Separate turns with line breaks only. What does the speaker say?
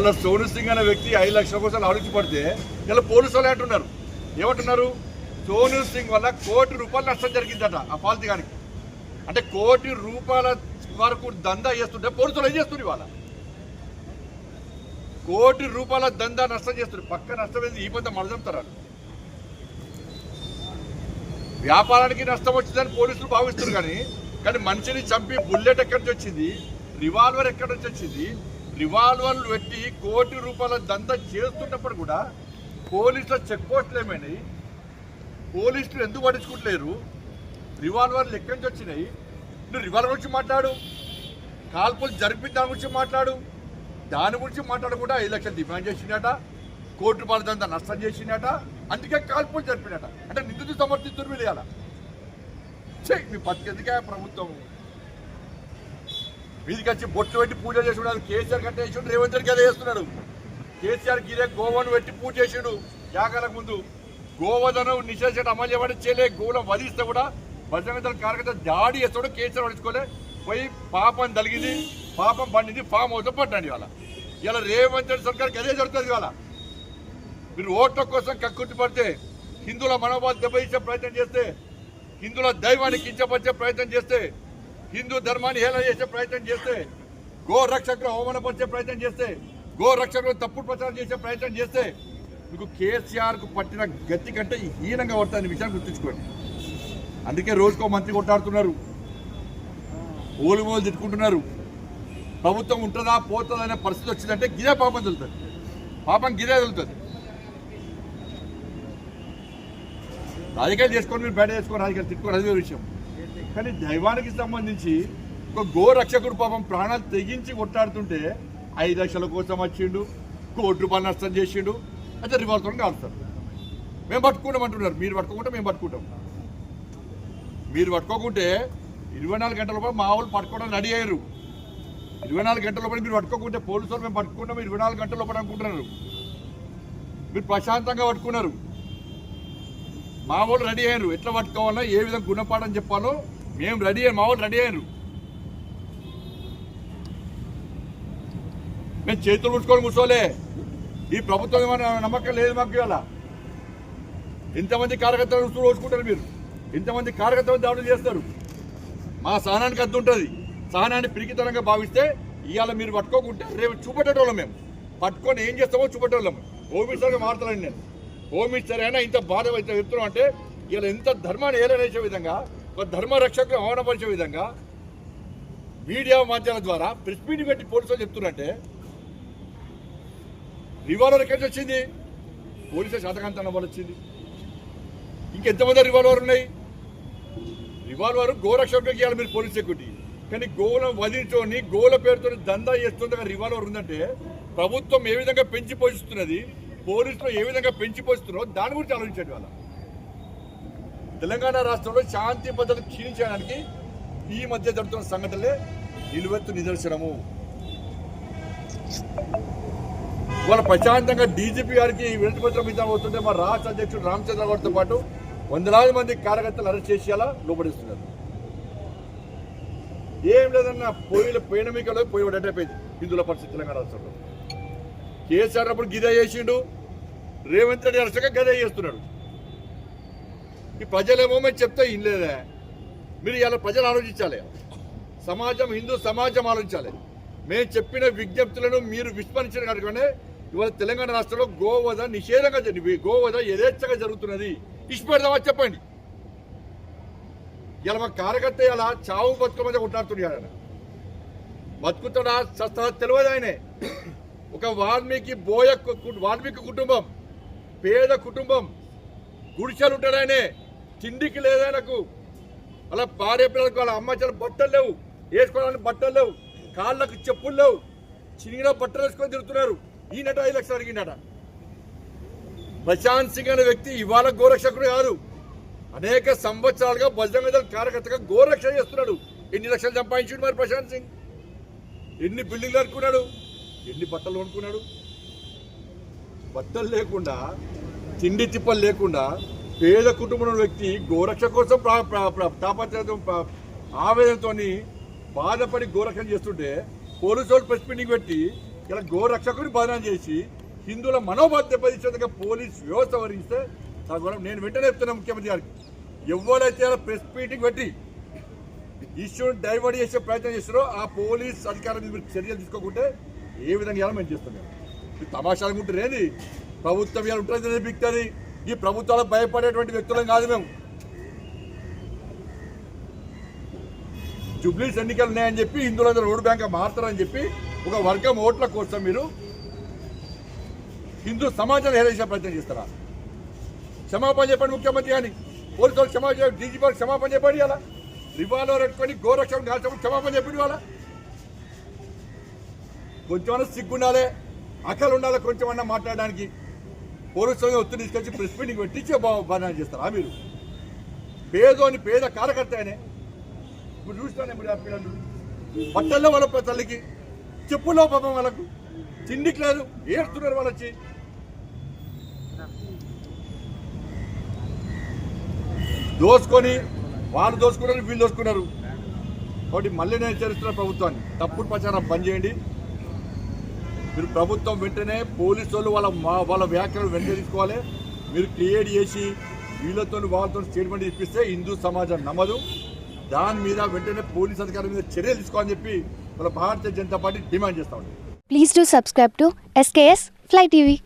ఇలా సోను సింగ్ అనే వ్యక్తి ఐదు లక్షల కోసం ఆలోచి పడితే ఇలా పోలీసు వాళ్ళు అంటున్నారు. ఏమంటున్నారు? సోను సింగ్ వల్ల కోటి రూపాయలు నష్టం జరిగిందట ఆ పాలతీగానికి అంటే కోటి రూపాయల వరకు దందా చేస్తుంటే పోలీసులు ఏం చేస్తుంది ఇవాళ? కోటి రూపాయల దందా నష్టం చేస్తుంది పక్క నష్టం ఏంది? ఈ పొంద మడదంతారు వ్యాపారానికి నష్టం వచ్చిందని పోలీసులు భావిస్తున్నారు కానీ కానీ మనిషిని చంపి బుల్లెట్ ఎక్కడి నుంచి వచ్చింది? రివాల్వర్ ఎక్కడి నుంచి వచ్చింది? రివాల్వర్లు పెట్టి కోటి రూపాయల దందా చేస్తున్నప్పుడు కూడా పోలీసుల చెక్ పోస్టులు ఏమైనాయి? పోలీసులు ఎందుకు పట్టించుకుంటలేరు? రివాల్వర్లు ఎక్కడి నుంచి వచ్చినాయి? నువ్వు రివాల్వర్ గురించి మాట్లాడు. కాల్పులు జరిపిన దాని గురించి మాట్లాడు. దాని గురించి మాట్లాడకుండా ఐదు లక్షలు డిమాండ్ చేసినట కోటి రూపాయల దందా నష్టం చేసినట అందుకే కాల్పులు జరిపినట. అంటే నిందితులు సమర్థిస్తున్నారు వీళ్ళు ఇవాళ. ఛీ, మీ బతికెందుకే ప్రభుత్వం? వీధికి వచ్చి బొట్టు పెట్టి పూజ చేసుకున్నాడు. కేసీఆర్ కట్ట చేసిండు రేవంత్ రెడ్డి అదే చేస్తున్నాడు. కేసీఆర్ గిరే గోవను పెట్టి పూజ చేసిండు. యాగాలకు ముందు గోవధనం నిషేధించడం అమలు చేయబడి చేయలే గోవులను వధిస్తే కూడా భద్రంగా కార్యకర్త దాడి చేస్తాడు కేసీఆర్ పడుచుకోలే పోయి పాపం తలిగింది పాపం పండింది ఫామ్ హౌస్ పట్టండి ఇవాళ. ఇలా రేవంత్ రెడ్డి సర్కార్కి అదే జరుగుతుంది ఇవాళ. మీరు ఓట్ల కోసం కక్కుర్తి పడితే హిందువుల మనోభావం దెబ్బతీసే ప్రయత్నం చేస్తే హిందువుల దైవాన్ని కించపరిచే ప్రయత్నం చేస్తే హిందూ ధర్మాన్ని హేళన చేసే ప్రయత్నం చేస్తే గో రక్షకులు అవమానపరిచే ప్రయత్నం చేస్తే గో రక్షకులు తప్పుడు ప్రచారం చేసే ప్రయత్నం చేస్తే మీకు కేసీఆర్కు పట్టిన గతి కంటే హీనంగా పడుతుంది విషయాన్ని గుర్తుంచుకోండి. అందుకే రోజుకో మంత్రి కొట్టాడుతున్నారు ఓలు మోలు తిట్టుకుంటున్నారు. ప్రభుత్వం ఉంటుందా పోతుందా అనే పరిస్థితి వచ్చిందంటే గిదే పాపం తెలుతుంది పాపం గిదే తెలుతుంది రాజకీయాలు చేసుకొని మీరు బయట చేసుకొని రాజకీయాలు తిట్టుకోరు అదే విషయం. కానీ దైవానికి సంబంధించి ఒక గో రక్షకుడు పాపం ప్రాణాలు తెగించి కొట్టాడుతుంటే ఐదు లక్షల కోసం వచ్చిండు కోటి రూపాయలు నష్టం చేసిండు అయితే రివాల్వర్తో కాలుస్తారు మేము పట్టుకుంటాం అంటున్నారు. మీరు పట్టుకోకుంటే మేము పట్టుకుంటాం. మీరు పట్టుకోకుంటే ఇరవై నాలుగు గంటల లోపల మా వాళ్ళు పట్టుకోవడానికి రెడీ అయ్యారు. ఇరవై నాలుగు గంటల లోపల మీరు పట్టుకోకుంటే పోలీసు వాళ్ళు మేము పట్టుకుంటాం ఇరవై నాలుగు గంటల లోపల అనుకుంటున్నారు. మీరు ప్రశాంతంగా పట్టుకున్నారు. మా వాళ్ళు రెడీ అయ్యారు. ఎట్లా పట్టుకోవాలో ఏ విధంగా గుణపాఠం చెప్పాలో మేము రెడీ అయ్యారు. మా వాళ్ళు రెడీ అయ్యారు. మేము చేతులు పుట్టుకొని కూర్చోలే. ఈ ప్రభుత్వం ఏమైనా నమ్మకం లేదు మాకు ఇవాళ. ఎంతమంది కార్యకర్తలు రుసులు రోజుకుంటారు మీరు. ఇంతమంది కార్యకర్తలు దాడులు చేస్తారు. మా సహనానికి అద్దు ఉంటుంది. సహనాన్ని పిరికితనంగా భావిస్తే ఇవాళ మీరు పట్టుకోకుంటే రేపు చూపెట్టేటోళ్ళం మేము. పట్టుకొని ఏం చేస్తామో చూపెట్టేవాళ్ళం ఓబీసీగా మినిస్టర్గా మారుతానండి నేను. హోమ్ మినిస్టర్ అయినా ఇంత బాధ అయితే చెప్తున్నాం అంటే ఇలా ఎంత ధర్మాన్ని ఏలనేసే విధంగా ఒక ధర్మ అవనపరిచే విధంగా మీడియా మాధ్యమాల ద్వారా ప్రెస్ మీట్ పెట్టి పోలీసులు చెప్తున్నారంటే రివాల్వర్ ఎక్కడి వచ్చింది? పోలీసుల శాతకాంతనం వల్ల వచ్చింది. ఇంకెంతమంది రివాల్వర్ ఉన్నాయి? రివాల్వర్ గోరక్షకులకు ఇవ్వాలి మీరు పోలీస్ సెక్యూరిటీ. కానీ గోవులను వధించుకొని గోల పేరుతో దందా చేస్తుంది రివాల్వర్ ఉందంటే ప్రభుత్వం ఏ విధంగా పెంచి పోషిస్తున్నది? పోలీసులు ఏ విధంగా పెంచి దాని గురించి ఆలోచించండి వాళ్ళ తెలంగాణ రాష్ట్రంలో శాంతి భద్రత క్షీణించడానికి ఈ మధ్య జరుగుతున్న సంఘటనలే నిలువెత్తు నిదర్శనము. ఇవాళ ప్రశాంతంగా డీజీపీ గారికి వినతి పత్రం ఇద్దాం అవుతుంటే మా రాష్ట్ర అధ్యక్షుడు రామచంద్ర గారితో పాటు వందలాది మంది కార్యకర్తలు అరెస్ట్ చేసేలా లోపడిస్తున్నారు. ఏం లేదన్న పోయిన పోయిన పోయి పడేటైపోయింది హిందువుల పరిస్థితి తెలంగాణ రాష్ట్రంలో. కేసీఆర్ అప్పుడు గిదే చేసిండు. రేవంత్ రెడ్డి అరసగా గదే చేస్తున్నాడు. ఈ ప్రజలేమో మేము చెప్తే ఇన్లేదే మీరు ఇలా ప్రజలు ఆలోచించాలి. సమాజం హిందూ సమాజం ఆలోచించాలి. మేము చెప్పిన విజ్ఞప్తులను మీరు విస్మరించిన కనుకనే ఇవాళ తెలంగాణ రాష్ట్రంలో గోవధ నిషేధంగా జరిగి గోవధ యథేచ్ఛగా జరుగుతున్నది. ఇష్టపెడదామా చెప్పండి. ఇలా మా కార్యకర్త ఇలా చావు బతుకు మధ్య కొట్లాడుతున్నాడు ఆయన. బతుకుతాడా సస్తా తెలియదు ఆయనే. ఒక వాల్మీకి బోయ వాల్మీకి కుటుంబం పేద కుటుంబం గుడిసెలు ఉంటాడు తిండికి లేదనకు. అలా పాడే పిల్లలకు వాళ్ళ అమ్మ బట్టలు లేవు వేసుకోవడానికి బట్టలు లేవు కాళ్ళకు చెప్పులు లేవు చినిగిన బట్టలు వేసుకొని తిరుగుతున్నారు. ఈయనట ఐదు లక్షలు అడిగినట ప్రశాంత్ సింగ్ అనే వ్యక్తి ఇవాళ గోరక్షకుడు కాదు. అనేక సంవత్సరాలుగా బజరంగ దళ కార్యకర్తగా గోరక్ష చేస్తున్నాడు. ఎన్ని లక్షలు సంపాదించాడు మరి ప్రశాంత్ సింగ్? ఎన్ని బిల్డింగ్లు అనుకున్నాడు ఎన్ని బట్టలు కొనుక్కున్నాడు? బట్టలు లేకుండా తిండి తిప్పలు లేకుండా పేద కుటుంబం వ్యక్తి గోరక్ష కోసం తాపత్రయం ఆవేదనతో బాధపడి గోరక్షణ చేస్తుంటే పోలీసు వాళ్ళు ప్రెస్ మీటింగ్ పెట్టి ఇలా గోరక్షకుని బదనాం చేసి హిందువుల మనోభావం దెబ్బతీసేందుకు పోలీస్ వ్యవస్థ వహిస్తే నేను వెంటనే చెప్తున్నా ముఖ్యమంత్రి గారికి. ఎవరైతే ప్రెస్ మీటింగ్ పెట్టి ఇష్యూని డైవర్ట్ చేసే ప్రయత్నం చేస్తారో ఆ పోలీస్ అధికారులు మీరు చర్యలు తీసుకోకుంటే ఏ విధంగా ఇవ్వాలి మేము చేస్తాం మేము? తమాషా అనుకుంటారు ఏంది ప్రభుత్వం ఇవాళ ఉంటుంది బిక్తుంది ఈ ప్రభుత్వాలకు భయపడేటువంటి వ్యక్తులం కాదు మేము. జుబ్లీస్ ఎన్నికలు ఉన్నాయని చెప్పి హిందువులందరూ ఓటు బ్యాంక్ మారుతారని చెప్పి ఒక వర్గం ఓట్ల కోసం మీరు హిందూ సమాజాన్ని హేళించే ప్రయత్నం చేస్తారా? క్షమాపణ చెప్పండి ముఖ్యమంత్రి కానీ పోలీసులు క్షమాపణ డీజీపీ క్షమాపణ చెప్పండి అలా రివాల్వర్ పెట్టుకొని గోరక్షణ కాల్చమని క్షమాపణ చెప్పండి వాళ్ళ కొంచెమన్నా సిగ్గుండాలి అక్కలు ఉండాలి కొంచెమన్నా మాట్లాడడానికి. పోలీసులు ఒత్తిడి తీసుకొచ్చి ప్రెస్ మీటింగ్ పెట్టించే బాగా చేస్తారా మీరు? పేదోని పేద కార్యకర్త అయినే ఇప్పుడు చూస్తాను ఇప్పుడు ఆ పిల్లలు. బట్టల్లో వాళ్ళ తల్లికి చెప్పుల్లో పాపం వాళ్ళకు తిండికి లేదు ఏడుస్తున్నారు వాళ్ళు వచ్చి దోసుకొని వాళ్ళు దోసుకున్నారు వీళ్ళు దోసుకున్నారు. కాబట్టి మళ్ళీ నేను హెచ్చరిస్తున్న ప్రభుత్వాన్ని. తప్పుడు ప్రచారం బంద్ చేయండి. మీరు ప్రభుత్వం వెంటనే పోలీసు వాళ్ళు వాళ్ళ వాళ్ళ వ్యాఖ్యలు వెంటనే తీసుకోవాలి. మీరు క్రియేట్ చేసి వీళ్ళతో వాళ్ళతో స్టేట్మెంట్ ఇప్పిస్తే హిందూ సమాజం నమ్మదు. దాని మీద వెంటనే పోలీస్ అధికారుల మీద చర్యలు తీసుకోవాలని చెప్పి వాళ్ళ భారతీయ జనతా పార్టీ డిమాండ్ చేస్తా ఉంది.
Please to subscribe to SKS fly TV